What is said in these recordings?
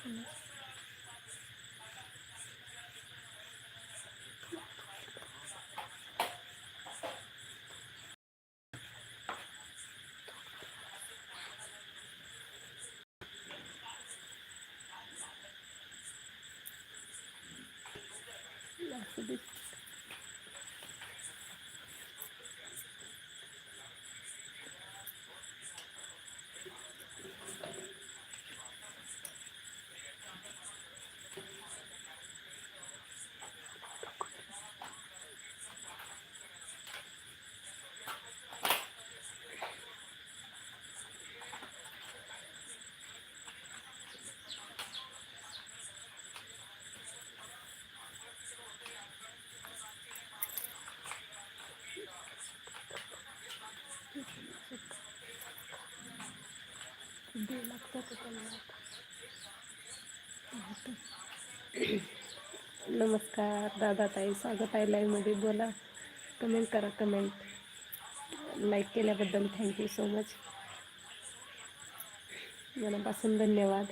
असं दिसतं. दे नमस्कार दादा ताई स्वागत आहे लाईव्हमध्ये बोला. कमेंट करा कमेंट लाईक केल्याबद्दल थँक्यू सो मच मनापासून धन्यवाद.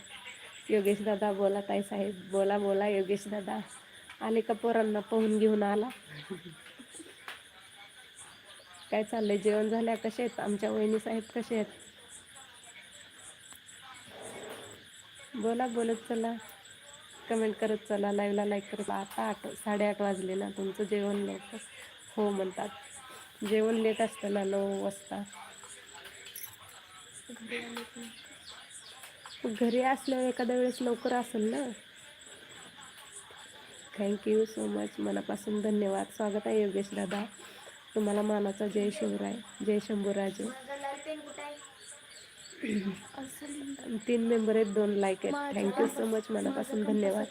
योगेश दादा बोला ताई साहेब. बोला बोला योगेश दादा. आले का पोरांना पोहून घेऊन आला? काय चाललंय? जेवण झाल्या कसे आहेत आमच्या वहिनी साहेब कसे आहेत? बोला बोलत चला. कमेंट करत चला लाईव्हला लाईक करत आता आठ साडेआठ वाजले ना तुमचं जेवण लवकर. हो म्हणतात. जेवण लेट असतं ना नऊ वाजता. घरी असल्यावर एखाद्या वेळेस लवकर असेल ना? थँक्यू सो मच मनापासून धन्यवाद. स्वागत आहे योगेश दादा. तुम्हाला मानाचा जय शिवराय जय शंभूराजे. तीन मेंबर आहेत दोन लाईक आहेत. थँक्यू सो मच मनापासून धन्यवाद.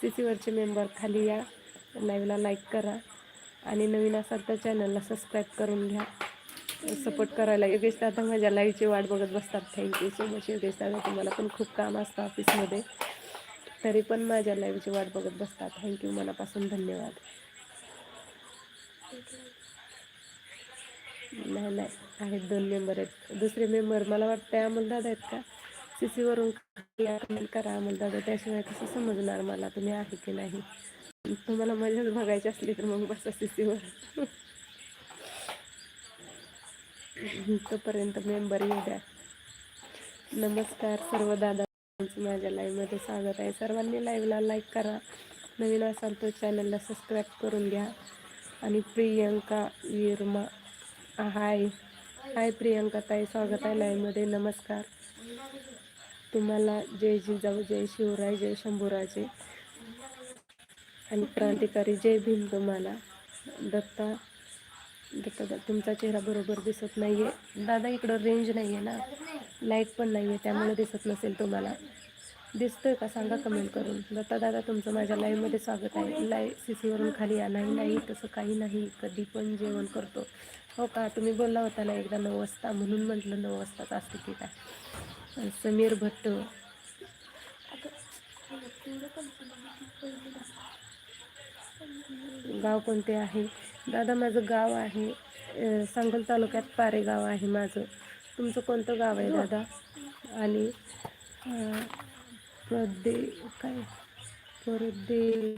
सी सीवरचे मेंबर खाली या. लाईव्हला लाईक करा. आणि नवीन असाल तर चॅनलला सबस्क्राईब करून घ्या. सपोर्ट करायला. योगेश दादा माझ्या लाईव्हची वाट बघत बसतात. थँक्यू सो मच योगेश दादा. तुम्हाला पण खूप काम असतं ऑफिसमध्ये तरी पण माझ्या लाईव्हची वाट बघत बसतात. थँक्यू मनापासून धन्यवाद. नाही नाही. आहेत दोन मेंबर आहेत. दुसरे मेंबर मला वाटतं अमलदादा आहेत का? सी सीवरून कमेंट करा अमलदादा त्याशिवाय कसं समजणार मला तुम्ही आहे की नाही. तुम्हाला मजाच बघायची असली तर मग बसा सी सीवर तोपर्यंत मेंबर येऊ द्या. नमस्कार सर्व दादा. माझ्या लाईव्हमध्ये स्वागत आहे. सर्वांनी लाईव्हला लाईक करा. नवीन असाल तो चॅनलला सबस्क्राईब करून घ्या. आणि प्रियंका विर्मा हाय. हाय प्रियंका ताई स्वागत आहे लाईव्हमध्ये नमस्कार. तुम्हाला जय जिजाऊ जय शिवराय जय शंभूराजे आणि क्रांतिकारी जय भीम तुम्हाला. दत्ता दत्ता दा- तुमचा चेहरा बरोबर दिसत नाही आहे दादा इकडं रेंज नाही आहे ना. लाइट पण नाही आहे त्यामुळे दिसत नसेल तुम्हाला. दिसतोय का? सांगा कमेंट करून. दत्ता दादा तुमचं माझ्या लाईव्हमध्ये स्वागत आहे. लाईव्ह सी सीवरून खाली या. नाही नाही तसं काही नाही. कधी पण जेवण करतो. हो का? तुम्ही बोलला होता ना एकदा नऊ वाजता. म्हणून म्हटलं नऊ वाजताच असते की काय? समीर भट्ट. गाव कोणते आहे? दादा माझं गाव आहे सांगल तालुक्यात पारेगाव आहे माझं. तुमचं कोणतं गाव आहे दादा? आणि प्रदे काय? परदे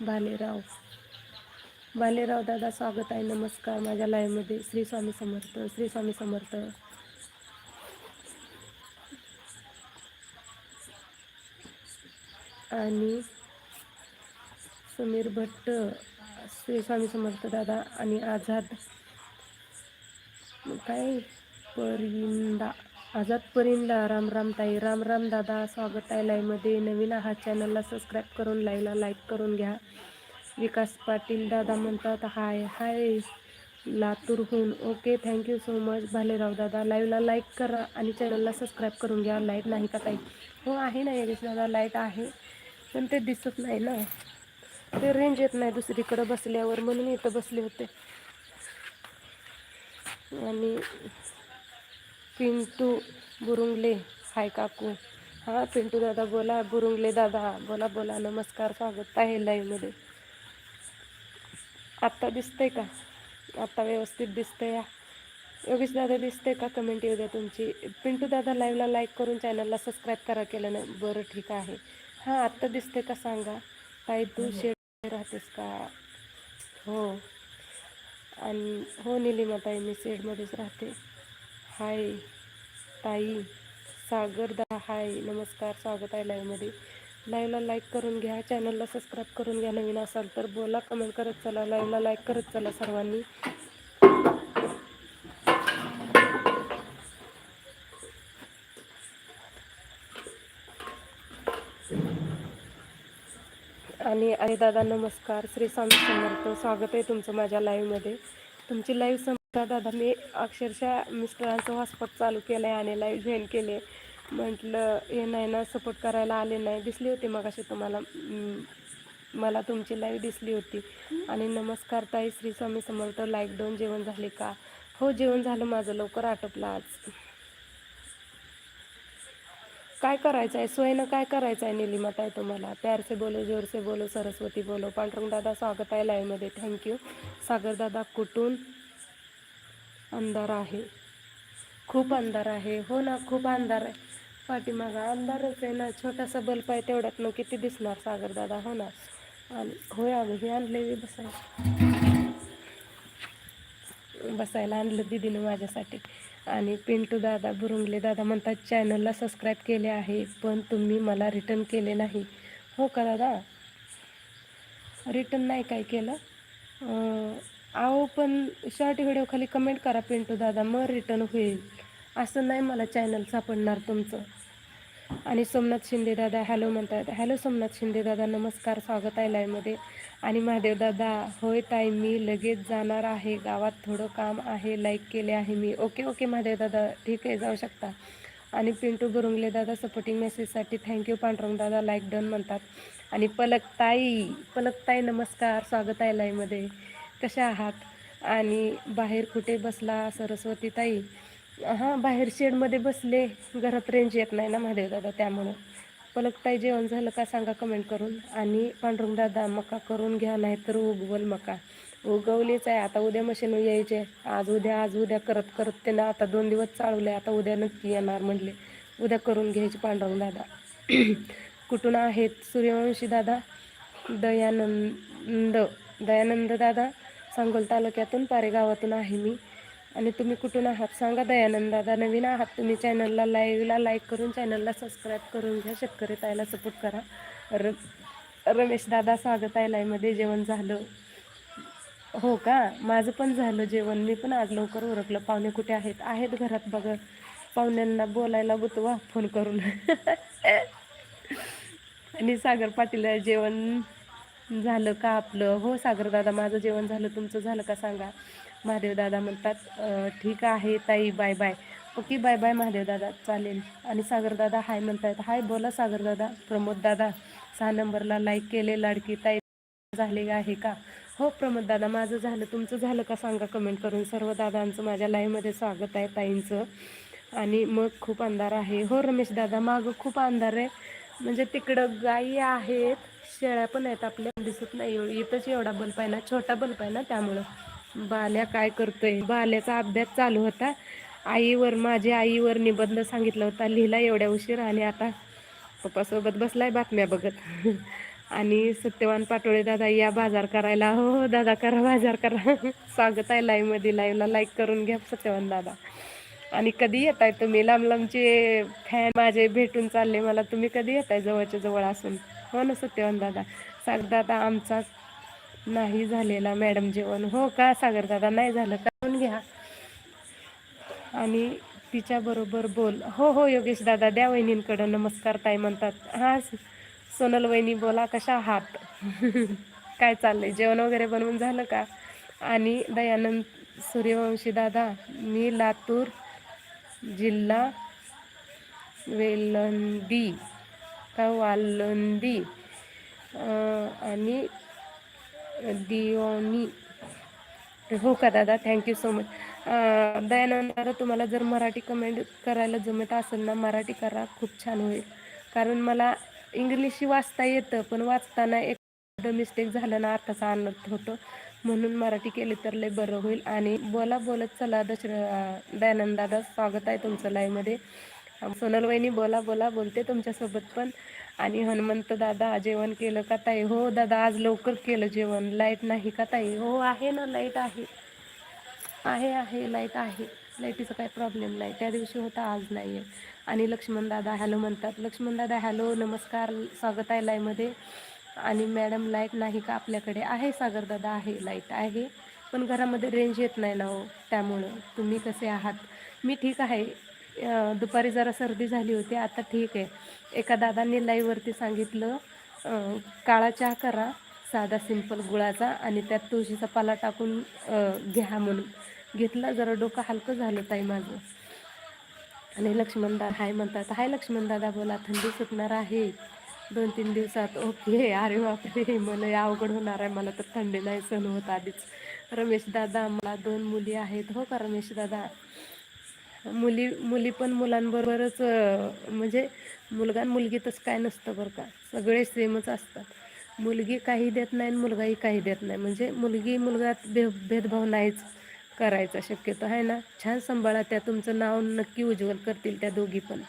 भालेराव भालेराव दादा स्वागत आहे नमस्कार. माझ्या लाईव्हमध्ये श्री स्वामी समर्थ श्री स्वामी समर्थ. आणि समीर भट्ट श्री स्वामी समर्थ दादा आणि आझाद. काय? परिंदा आझाद परिंदा राम राम ताई राम राम दादा स्वागत आहे लाईव्हमध्ये नवीन हा चॅनलला सबस्क्राईब करून लाईला लाईक करून घ्या. विकास पाटील दादा म्हणतात हाय हाय लातूरहून. Okay thank you so much Bhalerao दादा. लाईव्हला लाईक करा आणि चॅनलला सबस्क्राईब करून घ्या. लाइट नाही का ताई? हो आहे ना यश दादा लाइट आहे. पण ते दिसत नाही ना. ते रेंज येत नाही दुसरीकडं बसल्यावर. म्हणून इथं बसले होते. आणि पिंटू बुरुंगले. हाय काकू. हां पिंटू दादा बोला. बुरुंगले दादा बोला बोला. नमस्कार स्वागत आहे लाईव्हमध्ये आत्ता दिसतंय का? आत्ता व्यवस्थित दिसतंय या. योगेश दादा दिसते का? कमेंट येऊ द्या तुमची. पिंटू दादा लाईव्हला लाईक करून चॅनलला सबस्क्राईब करा केलं ना. बरं ठीक आहे. हां आत्ता दिसते का सांगा? ताई तू शेड राहतेस का? हो. आणि हो निलिमा ताई मी शेडमध्येच राहते. हाय ताई. सागर दा हाय. नमस्कार स्वागत आहे लाईव्हमध्ये लाईव्हला लाईक करून घ्या. चॅनलला सबस्क्राईब करून घ्या. नवीन असाल तर बोला. कमेंट करत चला. लाईव्हला लाईक करत चला सर्वांनी. आणि अरे दादा नमस्कार. श्री स्वामी समर्थ. स्वागत आहे तुमचं माझ्या लाईव्हमध्ये तुमची लाईव्ह समजा दादा. मी अक्षरशः मिस्टरांचं हॉस्पॉट चालू केलं आहे आणि लाईव्ह जॉईन केले म्हटलं हे नाही ना सपोर्ट करायला आले नाही. दिसली होती मग अशी तुम्हाला मला तुमची लाईव्ह दिसली होती. आणि नमस्कार ताई श्री स्वामी समर्थ लाईक दोन जेवण झाले का? हो जेवण झालं माझं. लवकर आटोपलं आज. काय करायचं आहे सोयनं काय करायचं आहे निलिमा आहे तुम्हाला. प्यारसे बोलो जोरसे बोलो सरस्वती बोलो. पांडुरंग दादा स्वागत आहे लाईव्हमध्ये थँक्यू सागर दादा कुठून? अंधार आहे. खूप अंधार आहे. हो ना खूप अंधार आहे. पाठीमागा अंधारच आहे ना. छोटासा बल्ब आहे तेवढ्यात मग किती दिसणार सागर दादा हो ना. आणि होय अगं हे आणले बसायला. बसायला आणलं दिदीनं माझ्यासाठी. आणि पिंटू दादा बुरुंगले दादा म्हणतात चॅनलला सबस्क्राईब केले आहे पण तुम्ही मला रिटर्न केले नाही. हो का दादा? रिटर्न नाही काय केलं? अहो पण शॉर्ट व्हिडिओखाली कमेंट करा पिंटू दादा मग रिटर्न होईल. असं नाही मला चॅनल सापडणार तुमचं. आणि सोमनाथ शिंदे दादा हॅलो म्हणतात हॅलो सोमनाथ शिंदे दादा नमस्कार. स्वागत आहे लाईव्हमध्ये आणि महादेव दादा होय ताई मी लगेच जाणार आहे. गावात थोडं काम आहे लाईक केले आहे मी. ओके ओके महादेव दादा ठीक आहे जाऊ शकता. आणि पिंटू बुरुंगले दादा सपोर्टिंग मेसेजसाठी थँक्यू पांडुरंग दादा लाईक डन म्हणतात. आणि पलक ताई पलक ताई नमस्कार. स्वागत आहे लाईव्हमध्ये कशा आहात? आणि बाहेर कुठे बसला सरस्वती ताई? हां बाहेर शेडमध्ये बसले. घरात रेंज येत नाही ना महादेव दादा त्यामुळं. पलकताई जेवण झालं का सांगा कमेंट करून. आणि पांडुरंग दादा मका करून घ्या नाही तर उगवल मका. उगवलीच आहे. आता उद्या मशीन यायचे. आज उद्या आज उद्या करत करत त्यांना आता दोन दिवस चालवले आता उद्या नक्की येणार म्हणले. उद्या करून घ्यायचे पांडुरंग दादा. कुठून आहेत सूर्यवंशी दादा? दयानंद दयानंद दादा? सांगोल तालुक्यातून पारेगावातून आहे मी. आणि तुम्ही कुठून आहात सांगा दयानंद दादा नवीन आहात तुम्ही चॅनलला लाईव्हला लाईक करून चॅनलला सबस्क्राईब करून घ्या. शेतकरी ताईला सपोर्ट करा. र रमेश दादा स्वागत आहे लाईमध्ये जेवण झालं? हो का? माझं पण झालं जेवण. मी पण आज लवकर उरकलं. पाहुणे कुठे आहेत? आहेत घरात बघा. पाहुण्यांना बोलायला बुतवा. फोन करून. आणि सागर पाटील जेवण झालं का आपलं? हो सागर दादा माझं जेवण झालं. तुमचं झालं का सांगा? महादेव दादा म्हणतात ठीक आहे ताई bye bye. Okay bye bye Mahadev दादा चालेल. आणि सागर दादा हाय म्हणतायत हाय बोला सागर दादा प्रमोद दादा सहा नंबरला लाईक केले लाडकी ताई झाले आहे का? हो प्रमोद दादा माझं झालं. तुमचं झालं का सांगा कमेंट करून. सर्व दादांचं माझ्या लाईव्हमध्ये स्वागत आहे ताईंचं. आणि मग खूप अंधार आहे. हो रमेश दादा मागं खूप अंधार आहे. म्हणजे तिकडं गायी आहेत. शेळ्या पण आहेत आपल्या दिसत नाही एवढं. इथंच एवढा बल्ब आहे ना छोटा बल्ब आहे ना त्यामुळं. बाल्या काय करतोय? बाल्याचा अभ्यास चालू होता. आईवर माझ्या आईवर निबंध सांगितला होता. लिहिला एवढ्या उशीर आणि आता पप्पासोबत बसलाय बातम्या बघत. आणि सत्यवान पाटोळे दादा या बाजार करायला. हो हो दादा करा बाजार करा. स्वागत आहे लाईव्हमध्ये लाईव्हला लाईक करून घ्या सत्यवान दादा. आणि कधी येत आहे तुम्ही? लांब लांबचे फॅन माझे भेटून चालले. मला तुम्ही कधी येत आहे जवळच्या जवळ असून? हो ना सत्यवान दादा. सागर दादा आमचा नाही झालेला मॅडम जेवण. हो का सागर दादा? नाही झालं करून घ्या. आणि तिच्याबरोबर बोल. हो हो योगेश दादा द्या वहिनींकडं. नमस्कार ताई म्हणतात. हां सोनल वहिनी बोला कशा आहात? काय चाललंय? जेवण वगैरे बनवून झालं का? आणि दयानंद सूर्यवंशी दादा मी लातूर जिल्हा वेलंदी का वालंदी आणि दिओनी. हो का दादा? थँक्यू सो मच दयानंद दादा तुम्हाला जर मराठी कमेंट करायला जमत असेल ना मराठी करा. खूप छान होईल. कारण मला इंग्लिश वाचता येतं पण वाचताना एक मिस्टेक झालं ना अर्थाचा अनर्थ होतो. म्हणून मराठी केली तर लय बरं होईल. आणि बोला बोलत चला दशरा दयानंद दादा स्वागत आहे तुमचं लाईव्हमध्ये सोनल वहिनी बोला बोला बोलते तुमच्यासोबत पण. आणि हनुमंत दादा जेवण केलं का ताई? हो दादा आज लवकर केलं जेवण. लाइट नाही का ताई? हो आहे ना लाइट आहे. आहे आहे लाइट आहे. लाईटीचा काही प्रॉब्लेम नाही. त्या दिवशी होता आज नाही आहे आणि लक्ष्मण दादा हॅलो म्हणतात. लक्ष्मण दादा हॅलो नमस्कार. स्वागत आहे लाईमध्ये आणि मॅडम लाइट नाही का आपल्याकडे? आहे सागर दादा आहे. लाइट आहे. पण घरामध्ये रेंज येत नाही ना हो. त्यामुळं. तुम्ही कसे आहात? मी ठीक आहे. दुपारी जरा सर्दी झाली होती आता ठीक आहे. एका दादांनी लाईववरती सांगितलं काळा चहा करा साधा सिंपल गुळाचा आणि त्यात तुळशीचा पाला टाकून घ्या म्हणून. घेतला जरा डोकं हलकं झालं ताई माझं. आणि लक्ष्मणदादा हाय म्हणतात हाय लक्ष्मणदादा बोला थंडी सुटणार आहे. दोन तीन दिवसात ओके अरे बापरे मला अवघड होणार आहे मला तर थंडी नाही सण होत आधीच. रमेश दादा मला दोन मुली आहेत. हो का रमेश दादा? मुली मुली पण मुलांबरोबरच म्हणजे मुलगा मुलगी तसं काय नसतं बरं का. सगळे सेमच असतात. मुलगी काही देत नाही आणि मुलगाही काही देत नाही. म्हणजे मुलगी मुलगात भे भेदभाव नाहीच करायचा. शक्यतो आहे ना? छान सांभाळा त्या. तुमचं नाव नक्की उज्ज्वल करतील त्या दोघी पण.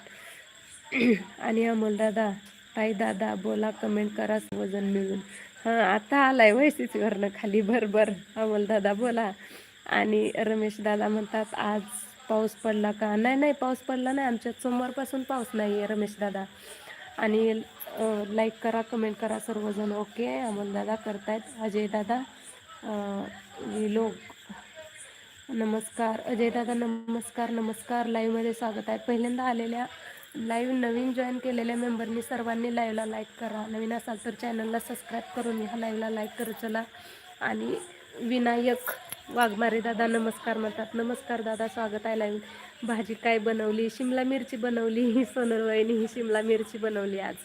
आणि अमोल दादा ताई दादा बोला कमेंट करा वजन मिळून. हां आता आलाय वैशिचवरनं खाली. भरभर अमोल दादा बोला. आणि रमेश दादा म्हणतात आज पाऊस पडला का? नाही नाही पाऊस पडला नाही. आमच्यात सोमवारपासून पाऊस नाही आहे रमेश दादा. आणि लाईक करा कमेंट करा सर्वजण ओके अमोल दादा करतायत. अजय दादा लोक नमस्कार. अजय दादा नमस्कार नमस्कार. लाईव्हमध्ये स्वागत आहे. पहिल्यांदा आलेल्या लाईव्ह नवीन जॉईन केलेल्या मेंबरनी सर्वांनी लाईव्हला लाईक करा. नवीन असाल तर चॅनलला सबस्क्राईब करून ह्या लाईव्हला लाईक करू चला. आणि विनायक वाघमारे दादा नमस्कार म्हणतात. नमस्कार दादा स्वागत आहे लाईव्ह भाजी काय बनवली? शिमला मिरची बनवली ही सोनरवाईनी ही शिमला मिरची बनवली आज.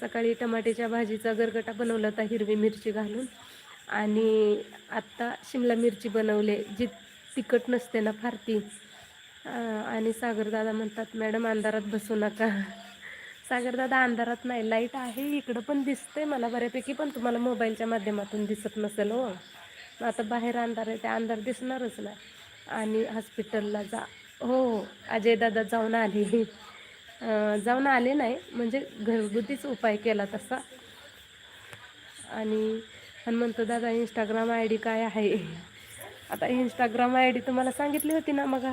सकाळी टमाट्याच्या भाजीचा गरगटा बनवला होता हिरवी मिरची घालून. आणि आत्ता शिमला मिरची बनवले जी तिखट नसते ना फार ती आणि सागरदादा म्हणतात मॅडम अंधारात बसू नका. सागरदादा अंधारात नाही लाइट आहे इकडं पण दिसते मला बऱ्यापैकी पण तुम्हाला मोबाईलच्या माध्यमातून दिसत नसेल हो. आता बाहेर अंधार आहे ते अंधार दिसणारच नाही. आणि हॉस्पिटलला जा. हो हो. अजयदादा जाऊन आले. जाऊन आले नाही म्हणजे घरगुतीच उपाय केला तसा. आणि हनुमंत दादा इंस्टाग्राम आय डी काय आहे? आता इंस्टाग्राम आय डी तुम्हाला सांगितली होती ना मग.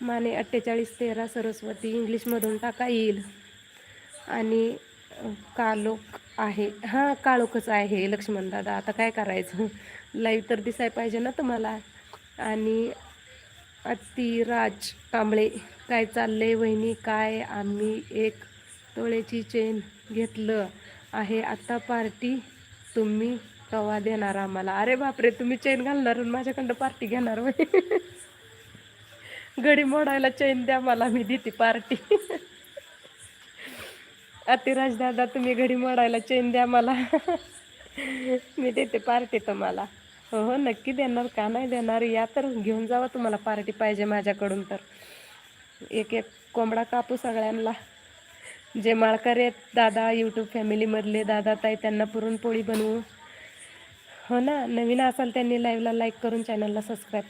माने अठ्ठेचाळीस तेरा सरस्वती इंग्लिशमधून टाका येईल. आणि कालोक आहे. हां काळोखच आहे लक्ष्मण दादा. आता काय करायचं? लाईव्ह तर दिसाय पाहिजे ना तुम्हाला. आणि अतिराज कांबळे काय चाललंय वहिनी? काय? आम्ही एक तोळ्याची चेन घेतलं आहे. आत्ता पार्टी तुम्ही कवा देणार आम्हाला? अरे बापरे तुम्ही चेन घालणार आणि माझ्याकडं पार्टी घेणार वय गडी मोडायला चेन द्या मला मी देते पार्टी. अतिराज दादा तुम्ही घडी मोडायला चेन द्या मला. मी देते पार्टी तुम्हाला. हो हो नक्की देणार. का नाही देणार? या तर घेऊन जावा तुम्हाला पार्टी पाहिजे माझ्याकडून तर. एक एक कोंबडा कापू सगळ्यांना. जे माळकरी आहेत दादा यूट्यूब फॅमिलीमधले दादा ताई त्यांना पुरणपोळी बनवू. हो ना? नवीन असाल त्यांनी लाईव्हला लाईक करून चॅनलला सबस्क्राईब